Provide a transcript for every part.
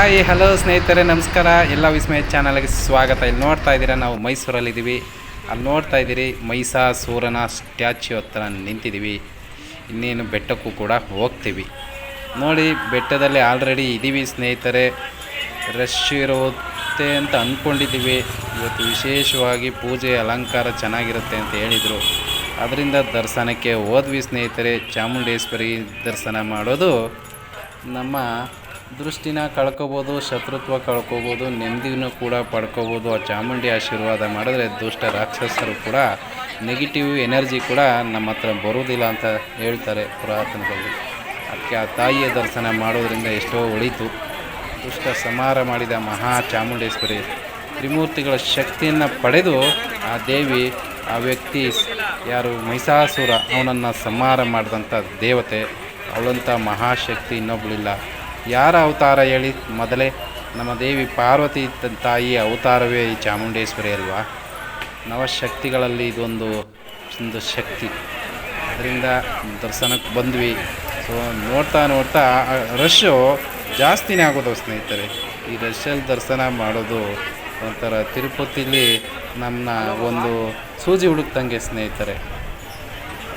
Hi, hello ಸ್ನೇಹಿತರೆ, ನಮಸ್ಕಾರ. ಎಲ್ಲ ವಿಸ್ಮಯ ಚಾನಲ್ಗೆ ಸ್ವಾಗತ. ಇಲ್ಲಿ ನೋಡ್ತಾ ಇದ್ದೀರಾ, ನಾವು ಮೈಸೂರಲ್ಲಿದ್ದೀವಿ. ಅಲ್ಲಿ ನೋಡ್ತಾ ಇದ್ದೀರಿ ಮೈಸಾಸೂರನ ಸ್ಟ್ಯಾಚ್ಯೂ ಹತ್ರ ನಿಂತಿದ್ದೀವಿ. ಇನ್ನೇನು ಬೆಟ್ಟಕ್ಕೂ ಕೂಡ ಹೋಗ್ತೀವಿ. ನೋಡಿ, ಬೆಟ್ಟದಲ್ಲಿ ಆಲ್ರೆಡಿ ಇದ್ದೀವಿ ಸ್ನೇಹಿತರೆ. ರಶ್ ಇರುತ್ತೆ ಅಂತ ಅಂದ್ಕೊಂಡಿದ್ದೀವಿ ಇವತ್ತು ವಿಶೇಷವಾಗಿ ಪೂಜೆ, ಅಲಂಕಾರ ಚೆನ್ನಾಗಿರುತ್ತೆ ಅಂತ ಹೇಳಿದರು. ಅದರಿಂದ ದರ್ಶನಕ್ಕೆ ಹೋದ್ವಿ ಸ್ನೇಹಿತರೆ. ಚಾಮುಂಡೇಶ್ವರಿ ದರ್ಶನ ಮಾಡೋದು ನಮ್ಮ ದೃಷ್ಟಿನ ಕಳ್ಕೊಬೋದು, ಶತ್ರುತ್ವ ಕಳ್ಕೊಬೋದು, ನೆಮ್ಮದಿನೂ ಕೂಡ ಪಡ್ಕೋಬೋದು, ಆ ಚಾಮುಂಡಿ ಆಶೀರ್ವಾದ ಮಾಡಿದ್ರೆ ದುಷ್ಟ ರಾಕ್ಷಸರು ಕೂಡ ನೆಗೆಟಿವ್ ಎನರ್ಜಿ ಕೂಡ ನಮ್ಮ ಹತ್ರ ಬರೋದಿಲ್ಲ ಅಂತ ಹೇಳ್ತಾರೆ ಪುರಾತನದಲ್ಲಿ. ಅದಕ್ಕೆ ಆ ತಾಯಿಯ ದರ್ಶನ ಮಾಡೋದ್ರಿಂದ ಎಷ್ಟೋ ಒಳಿತು. ದುಷ್ಟ ಸಮಾರ ಮಾಡಿದ ಮಹಾ ಚಾಮುಂಡೇಶ್ವರಿ ತ್ರಿಮೂರ್ತಿಗಳ ಶಕ್ತಿಯನ್ನು ಪಡೆದು ಆ ದೇವಿ, ಆ ವ್ಯಕ್ತಿ ಯಾರು? ಮಹಿಷಾಸುರ, ಅವನನ್ನು ಸಂಹಾರ ಮಾಡಿದಂಥ ದೇವತೆ. ಅವಳಂಥ ಮಹಾಶಕ್ತಿ ಇನ್ನೊಬ್ಬಳಿಲ್ಲ ಯಾರ ಅವತಾರ ಹೇಳಿ? ಮೊದಲೇ ನಮ್ಮ ದೇವಿ ಪಾರ್ವತಿ ತಾಯಿ ಅವತಾರವೇ ಈ ಚಾಮುಂಡೇಶ್ವರಿ ಅಲ್ವಾ ನವಶಕ್ತಿಗಳಲ್ಲಿ ಇದೊಂದು, ಒಂದು ಶಕ್ತಿ. ಅದರಿಂದ ದರ್ಶನಕ್ಕೆ ಬಂದ್ವಿ. ಸೊ ನೋಡ್ತಾ ನೋಡ್ತಾ ರಶ್ಶು ಜಾಸ್ತಿನೇ ಆಗೋದು ಸ್ನೇಹಿತರೆ. ಈ ರಶ್ಶಲ್ಲಿ ದರ್ಶನ ಮಾಡೋದು ಒಂಥರ ತಿರುಪತಿಲಿ ನಮ್ಮ ಒಂದು ಸೂಜಿ ಹುಡುಕ್ದಂಗೆ ಸ್ನೇಹಿತರೆ.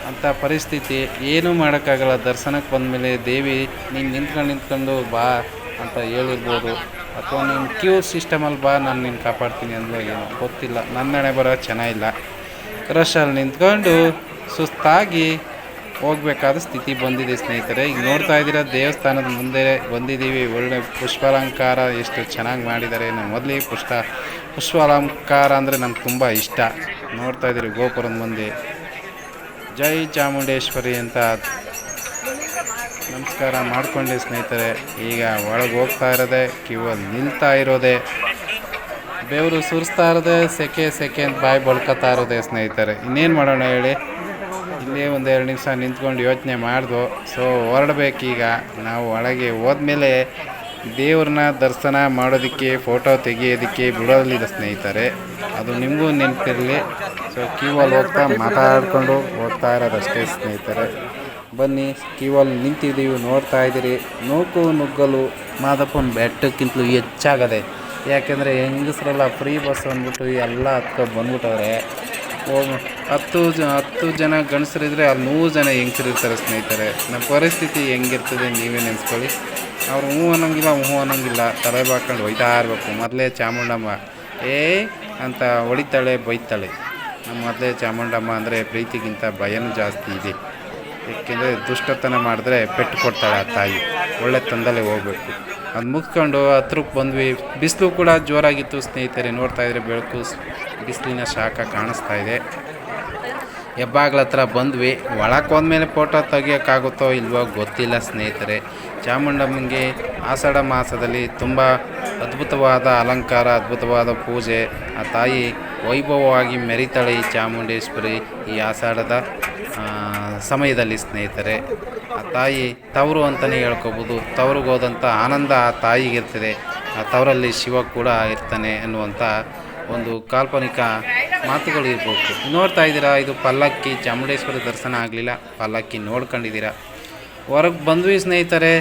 ಅಂಥ ಪರಿಸ್ಥಿತಿ ಏನೂ ಮಾಡೋಕ್ಕಾಗಲ್ಲ. ದರ್ಶನಕ್ಕೆ ಬಂದಮೇಲೆ, ದೇವಿ, ನೀನು ನಿಂತ್ಕೊಂಡು ನಿಂತ್ಕೊಂಡು ಬಾ ಅಂತ ಹೇಳಿರ್ಬೋದು. ಅಥವಾ ನಿಮ್ಮ ಕ್ಯೂ ಸಿಸ್ಟಮಲ್ಲಿ ಬಾ, ನಾನು ನಿನ್ನ ಕಾಪಾಡ್ತೀನಿ ಅಂದ್ರೆ ಏನೋ. ಗೊತ್ತಿಲ್ಲ. ನನ್ನ ಹಣೆ ಬರೋ ಚೆನ್ನಾಗಿಲ್ಲ ರಶಲ್ಲಿ ನಿಂತ್ಕೊಂಡು ಸುಸ್ತಾಗಿ ಹೋಗ್ಬೇಕಾದ ಸ್ಥಿತಿ ಬಂದಿದೆ ಸ್ನೇಹಿತರೆ. ಈಗ ನೋಡ್ತಾ ಇದ್ದೀರಾ, ದೇವಸ್ಥಾನದ ಮುಂದೆ ಬಂದಿದ್ದೀವಿ. ಒಳ್ಳೆ ಪುಷ್ಪಾಲಂಕಾರ, ಎಷ್ಟು ಚೆನ್ನಾಗಿ ಮಾಡಿದ್ದಾರೆ. ನಾನು ಮೊದಲೇ ಪುಷ್ಪ, ಪುಷ್ಪಾಲಂಕಾರ ಅಂದರೆ ನನಗೆ ತುಂಬ ಇಷ್ಟ. ನೋಡ್ತಾ ಇದ್ದೀರಿ ಗೋಪುರದ ಮುಂದೆ. ಜೈ ಚಾಮುಂಡೇಶ್ವರಿ ಅಂತ ನಮಸ್ಕಾರ ಮಾಡಿಕೊಂಡೆ ಸ್ನೇಹಿತರೆ. ಈಗ ಒಳಗೆ ಹೋಗ್ತಾ ಇರೋದೆ ಕಿವಲ್ಲಿ ನಿಲ್ತಾ ಇರೋದೆ. ಬೆವರು ಸುರಿಸ್ತಾ ಇರೋದೆ, ಸೆಕೆ ಸೆಕೆ ಅಂತ ಬಾಯಿ ಬಳ್ಕೊತಾ ಇರೋದೆ ಸ್ನೇಹಿತರೆ. ಇನ್ನೇನು ಮಾಡೋಣ ಹೇಳಿ? ಇಲ್ಲೇ ಒಂದು ಎರಡು ನಿಮಿಷ ನಿಂತ್ಕೊಂಡು ಯೋಚನೆ ಮಾಡ್ದು. ಸೊ ಹೊರಡ್ಬೇಕೀಗ. ನಾವು ಒಳಗೆ ಹೋದ್ಮೇಲೆ ದೇವ್ರನ್ನ ದರ್ಶನ ಮಾಡೋದಕ್ಕೆ ಫೋಟೋ ತೆಗೆಯೋದಕ್ಕೆ ಬಿಡೋದಿಲ್ಲ ಸ್ನೇಹಿತರೆ. ಅದು ನಿಮಗೂ ನೆನಪಿರಲಿ. ಸೊ ಕ್ಯೂವಲ್ಲಿ ಹೋಗ್ತಾ ಮಾತಾಡಿಕೊಂಡು ಹೋಗ್ತಾ ಇರೋದಷ್ಟೇ ಸ್ನೇಹಿತರೆ. ಬನ್ನಿ ಕ್ಯೂವಲ್ಲಿ ನಿಂತಿದ್ದೀವಿ, ನೋಡ್ತಾ ಇದ್ದೀರಿ. ನೂಕು ನುಗ್ಗಲು ಮಾದಪ್ಪನ ಬೆಟ್ಟಕ್ಕಿಂತಲೂ ಹೆಚ್ಚಾಗದೆ. ಯಾಕೆಂದರೆ ಹೆಂಗಸರೆಲ್ಲ ಫ್ರೀ ಬಸ್ ಅಂದ್ಬಿಟ್ಟು ಎಲ್ಲ ಹತ್ಕೊ ಬಂದ್ಬಿಟ್ಟವ್ರೆ. ಹತ್ತು ಜ, ಹತ್ತು ಜನ ಗಂಡಸರಿದ್ರೆ ಅಲ್ಲಿ ನೂರು ಜನ ಹೆಂಗಸರು ಇರ್ತಾರೆ ಸ್ನೇಹಿತರೆ. ನಮ್ಮ ಪರಿಸ್ಥಿತಿ ಹೆಂಗಿರ್ತದೆ ನೀವೇ ನೆನೆಸ್ಕೊಳ್ಳಿ. ಅವ್ರು ಹ್ಞೂ ಅನ್ನೋಂಗಿಲ್ಲ ಹ್ಞೂ ಅನ್ನೋಂಗಿಲ್ಲ. ತಲೆ ಬಾಕೊಂಡು ಒಯ್ತಾ ಇರಬೇಕು. ಮೊದಲೇ ಚಾಮುಂಡಮ್ಮ ಏ ಅಂತ ಹೊಡಿತಾಳೆ, ಬೈತಾಳೆ. ಮೊದಲೇ ಚಾಮುಂಡಮ್ಮ ಅಂದರೆ ಪ್ರೀತಿಗಿಂತ ಭಯನೂ ಜಾಸ್ತಿ ಇದೆ. ಏಕೆಂದರೆ ದುಷ್ಟತನ ಮಾಡಿದ್ರೆ ಪೆಟ್ಟು ಕೊಡ್ತಾಳೆ ಆ ತಾಯಿ. ಒಳ್ಳೆ ತಂದಲ್ಲೇ ಹೋಗ್ಬೇಕು. ಅದು ಮುಗಿಸ್ಕೊಂಡು ಹತ್ರಕ್ಕೆ ಬಂದ್ವಿ. ಬಿಸಿಲು ಕೂಡ ಜೋರಾಗಿತ್ತು ಸ್ನೇಹಿತರೆ. ನೋಡ್ತಾ ಇದ್ರೆ ಬೆಳಕು ಬಿಸಿಲಿನ ಶಾಖ ಕಾಣಿಸ್ತಾ ಇದೆ. ಹೆಬ್ಬಾಗ್ಲ ಹತ್ರ ಬಂದ್ವಿ. ಒಳಕ್ಕೆ ಹೋದ್ಮೇಲೆ ಫೋಟೋ ತೆಗಿಯೋಕ್ಕಾಗುತ್ತೋ ಇಲ್ವೋ ಗೊತ್ತಿಲ್ಲ ಸ್ನೇಹಿತರೆ. ಚಾಮುಂಡಮ್ಮನಿಗೆ ಆಷಾಢ ಮಾಸದಲ್ಲಿ ತುಂಬ ಅದ್ಭುತವಾದ ಅಲಂಕಾರ, ಅದ್ಭುತವಾದ ಪೂಜೆ. ಆ ತಾಯಿ ವೈಭವವಾಗಿ ಮೆರಿತಾಳೆ ಈ ಚಾಮುಂಡೇಶ್ವರಿ ಈ ಆಷಾಢದ ಸಮಯದಲ್ಲಿ ಸ್ನೇಹಿತರೆ. ಆ ತಾಯಿ ತವರು ಅಂತಲೇ ಹೇಳ್ಕೊಬೋದು. ತವರಿಗೋದಂಥ ಆನಂದ ಆ ತಾಯಿಗಿರ್ತದೆ. ಆ ತವರಲ್ಲಿ ಶಿವ ಕೂಡ ಇರ್ತಾನೆ ಅನ್ನುವಂಥ ಒಂದು ಕಾಲ್ಪನಿಕ ಮಾತುಗಳು ಇರ್ಬೋದು. ನೋಡ್ತಾ ಇದ್ದೀರಾ, ಇದು ಪಲ್ಲಕ್ಕಿ ಚಾಮುಂಡೇಶ್ವರಿ ದರ್ಶನ ಆಗಲಿಲ್ಲ. ಪಲ್ಲಕ್ಕಿ ನೋಡ್ಕೊಂಡಿದ್ದೀರಾ. ಹೊರಗೆ ಬಂದ್ವಿ ಸ್ನೇಹಿತರೆ.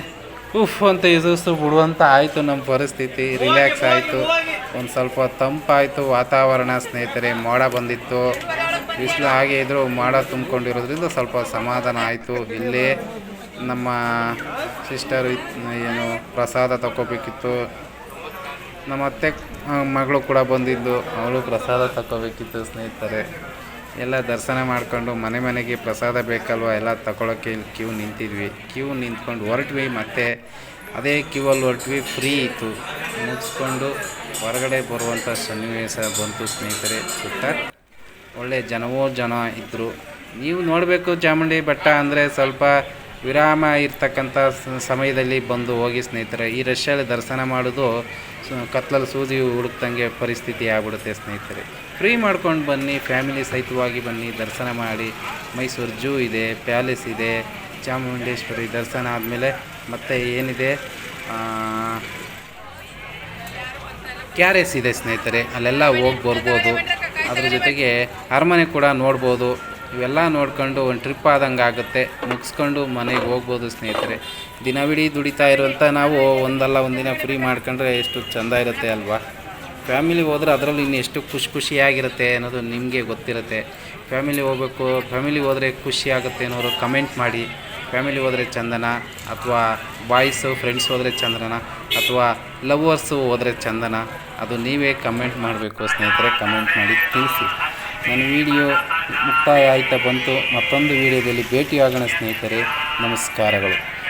ಉಫ್, ಅಂತ ಎದುರಿಸ್ತು ಬಿಡುವಂತ ಆಯಿತು ನಮ್ಮ ಪರಿಸ್ಥಿತಿ. ರಿಲ್ಯಾಕ್ಸ್ ಆಯಿತು. ಒಂದು ಸ್ವಲ್ಪ ತಂಪಾಯಿತು, ವಾತಾವರಣ ಸ್ನೇಹಿತರೆ, ಮೋಡ ಬಂದಿತ್ತು. ಬಿಸಿಲು ಹಾಗೆ ಇದ್ದರೂ ಮೋಡ ತುಂಬಿಕೊಂಡಿರೋದ್ರಿಂದ ಸ್ವಲ್ಪ ಸಮಾಧಾನ ಆಯಿತು. ಇಲ್ಲೇ ನಮ್ಮ ಸಿಸ್ಟರ್ ಏನು ಪ್ರಸಾದ ತಗೋಬೇಕಿತ್ತು ನಮ್ಮ ಅತ್ತೆ ಮಗಳು ಕೂಡ ಬಂದಿದ್ದು. ಅವಳು ಪ್ರಸಾದ ತಗೋಬೇಕಿತ್ತು ಸ್ನೇಹಿತರೆ. ಎಲ್ಲ ದರ್ಶನ ಮಾಡಿಕೊಂಡು ಮನೆ ಮನೆಗೆ ಪ್ರಸಾದ ಬೇಕಲ್ವ ಎಲ್ಲ ತಗೊಳ್ಳೋಕ್ಕೆ ಕ್ಯೂ ನಿಂತಿದ್ವಿ. ಕ್ಯೂ ನಿಂತ್ಕೊಂಡು ಹೊರಟ್ವಿ ಮತ್ತೆ ಅದೇ ಕ್ಯೂ ಅಲ್ಲಿ ಹೊರಟ್ವಿ. ಫ್ರೀ ಇತ್ತು. ಮುಗಿಸ್ಕೊಂಡು ಹೊರಗಡೆ ಬರುವಂಥ ಸನ್ನಿವೇಶ ಬಂತು ಸ್ನೇಹಿತರೆ ಸುತ್ತ ಒಳ್ಳೆ ಜನವೋ ಜನ ಇದ್ದರು ನೀವು ನೋಡಬೇಕು ಚಾಮುಂಡಿ ಬೆಟ್ಟ ಅಂದರೆ ಸ್ವಲ್ಪ ವಿರಾಮ ಇರ್ತಕ್ಕಂಥ ಸಮಯದಲ್ಲಿ ಬಂದು ಹೋಗಿ ಸ್ನೇಹಿತರೆ, ಈ ರಷ್ಯಲ್ಲಿ ದರ್ಶನ ಮಾಡೋದು ಕತ್ಲಲ್ಲಿ ಸೂಜಿ ಹುಡುಕ್ದಂಗೆ ಪರಿಸ್ಥಿತಿ ಆಗ್ಬಿಡುತ್ತೆ ಸ್ನೇಹಿತರೆ. ಫ್ರೀ ಮಾಡ್ಕೊಂಡು ಬನ್ನಿ, ಫ್ಯಾಮಿಲಿ ಸಹಿತವಾಗಿ ಬನ್ನಿ, ದರ್ಶನ ಮಾಡಿ. ಮೈಸೂರು ಜೂ ಇದೆ, ಪ್ಯಾಲೇಸ್ ಇದೆ, ಚಾಮುಂಡೇಶ್ವರಿ ದರ್ಶನ ಆದಮೇಲೆ ಮತ್ತೆ ಏನಿದೆ? ಕೆ ಆರ್ ಎಸ್ ಇದೆ ಸ್ನೇಹಿತರೆ, ಅಲ್ಲೆಲ್ಲ ಹೋಗಿ ಬರ್ಬೋದು. ಅದ್ರ ಜೊತೆಗೆ ಅರಮನೆ ಕೂಡ ನೋಡ್ಬೋದು. ಇವೆಲ್ಲ ನೋಡ್ಕೊಂಡು ಒಂದು ಟ್ರಿಪ್ ಆದಂಗೆ ಆಗುತ್ತೆ. ಮುಗಿಸ್ಕೊಂಡು ಮನೆಗೆ ಹೋಗ್ಬೋದು ಸ್ನೇಹಿತರೆ. ದಿನವಿಡೀ ದುಡಿತಾ ಇರುವಂಥ ನಾವು ಒಂದಲ್ಲ ಒಂದಿನ ಫ್ರೀ ಮಾಡ್ಕೊಂಡ್ರೆ ಎಷ್ಟು ಚೆಂದ ಇರುತ್ತೆ ಅಲ್ವಾ? ಫ್ಯಾಮಿಲಿ ಹೋದ್ರೆ ಅದರಲ್ಲಿ ಇನ್ನು ಎಷ್ಟು ಖುಷಿ ಖುಷಿಯಾಗಿರುತ್ತೆ ಅನ್ನೋದು ನಿಮಗೆ ಗೊತ್ತಿರುತ್ತೆ. ಫ್ಯಾಮಿಲಿ ಹೋಗ್ಬೇಕು ಫ್ಯಾಮಿಲಿ ಹೋದರೆ ಖುಷಿ ಆಗುತ್ತೆ ಅನ್ನೋರು ಕಮೆಂಟ್ ಮಾಡಿ. ಫ್ಯಾಮಿಲಿ ಹೋದರೆ ಚಂದನ ಅಥವಾ ಬಾಯ್ಸು ಫ್ರೆಂಡ್ಸ್ ಹೋದರೆ ಚಂದನ? ಅಥವಾ ಲವರ್ಸು ಹೋದರೆ ಚಂದನ, ಅದು ನೀವೇ ಕಮೆಂಟ್ ಮಾಡಬೇಕು ಸ್ನೇಹಿತರೆ ಕಮೆಂಟ್ ಮಾಡಿ ತಿಳಿಸಿ. ನನ್ನ ವಿಡಿಯೋ ಮುಕ್ತಾಯ ಆಯ್ತಾ ಬಂತು. ಮತ್ತೊಂದು ವಿಡಿಯೋದಲ್ಲಿ ಭೇಟಿಯಾಗೋಣ ಸ್ನೇಹಿತರೆ. ನಮಸ್ಕಾರಗಳು.